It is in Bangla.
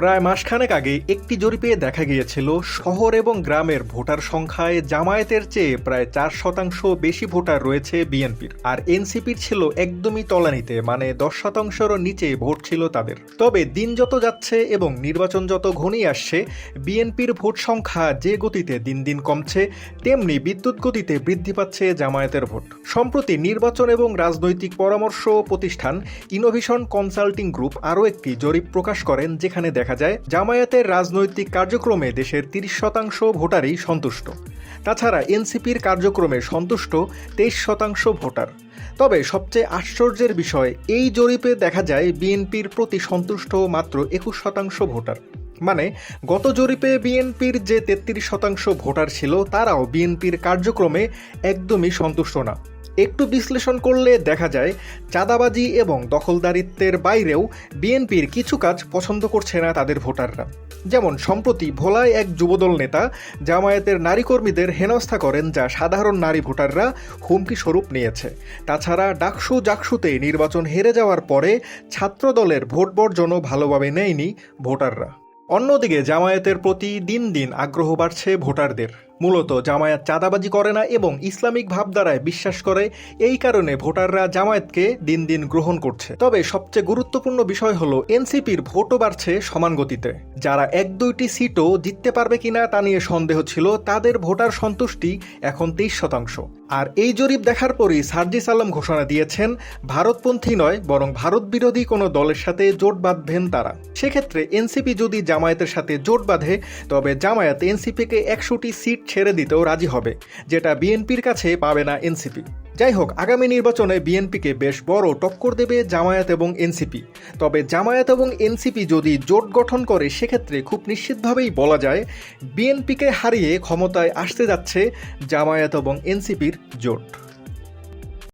প্রায় মাসখানেক আগে একটি জরিপে দেখা গিয়েছিল, শহর এবং গ্রামের ভোটার সংখ্যায় জামায়াতের চেয়ে প্রায় চার শতাংশ বেশি ভোটার রয়েছে বিএনপির। আর এনসিপির ছিল একদমই তলানিতে মানে দশ শতাংশেরও নিচে ভোট ছিল তাদের। তবে দিন যত যাচ্ছে এবং নির্বাচন যত ঘনিয়ে আসছে, বিএনপির ভোট সংখ্যা যে গতিতে দিন দিন কমছে, তেমনি বিদ্যুৎ গতিতে বৃদ্ধি পাচ্ছে জামায়াতের ভোট। সম্প্রতি নির্বাচন এবং রাজনৈতিক পরামর্শ প্রতিষ্ঠান ইনোভেশন কনসাল্টিং গ্রুপ আরও একটি জরিপ প্রকাশ করেন, যেখানে দেখা যায়, জামায়াতের রাজনৈতিক কার্যক্রমে দেশের তিরিশ শতাংশ ভোটারই সন্তুষ্ট। তাছাড়া এনসিপির কার্যক্রমে সন্তুষ্ট তেইশ শতাংশ ভোটার। তবে সবচেয়ে আশ্চর্যের বিষয়, এই জরিপে দেখা যায়, বিএনপির প্রতি সন্তুষ্ট মাত্র একুশ শতাংশ ভোটার। মানে গত জরিপে বিএনপির যে তেত্রিশ শতাংশ ভোটার ছিল, তারাও বিএনপির কার্যক্রমে একদমই সন্তুষ্ট না। একটু বিশ্লেষণ করলে দেখা যায়, চাঁদাবাজি এবং দখলদারিত্বের বাইরেও বিএনপির কিছু কাজ পছন্দ করছে না তাদের ভোটাররা। যেমন, সম্প্রতি ভোলায় এক যুবদল নেতা জামায়াতের নারী কর্মীদের হেনস্থা করেন যা সাধারণ নারী ভোটাররা হুমকি স্বরূপ নিয়েছে। তাছাড়া ডাকসু জাকসুতে নির্বাচন হেরে যাওয়ার পরে ছাত্রদলের ভোট বর্জনও ভালোভাবে নেয়নি ভোটাররা। অন্যদিকে জামায়াতের প্রতি দিন দিন আগ্রহ বাড়ছে ভোটারদের। মূলত জামায়াত চাঁদাবাজি করে না এবং ইসলামিক ভাবধারায় বিশ্বাস করে, এই কারণে ভোটাররা জামায়াতকে দিন দিন গ্রহণ করছে। তবে সবচেয়ে গুরুত্বপূর্ণ বিষয় হল, এনসিপির ভোটও বাড়ছে সমান গতিতে। যারা এক দুইটি সিটও জিততে পারবে কিনা তা নিয়ে সন্দেহ ছিল, তাদের ভোটার সন্তুষ্টি এখন তেইশ শতাংশ। আর এই জরিপ দেখার পরই সার্জিস আলম ঘোষণা দিয়েছেন, ভারতপন্থী নয়, বরং ভারত বিরোধী কোনো দলের সাথে জোট বাঁধবেন তারা। সেক্ষেত্রে এনসিপি যদি জামায়াতের সাথে জোট বাঁধে, তবে জামায়াত এনসিপিকে একশোটি সিট ছেড়ে দিতেও রাজি হবে, যেটা বিএনপির কাছে পাবে না এনসিপি। যাই হোক আগামী নির্বাচনে বিএনপিকে বেশ বড় টক্কর দেবে জামায়াত এবং এনসিপি। তবে জামায়াত এবং এনসিপি যদি জোট গঠন করে, সেক্ষেত্রে খুব নিশ্চিতভাবেই বলা যায় বিএনপিকে হারিয়ে ক্ষমতায় আসতে যাচ্ছে জামায়াত এবং এনসিপির জোট।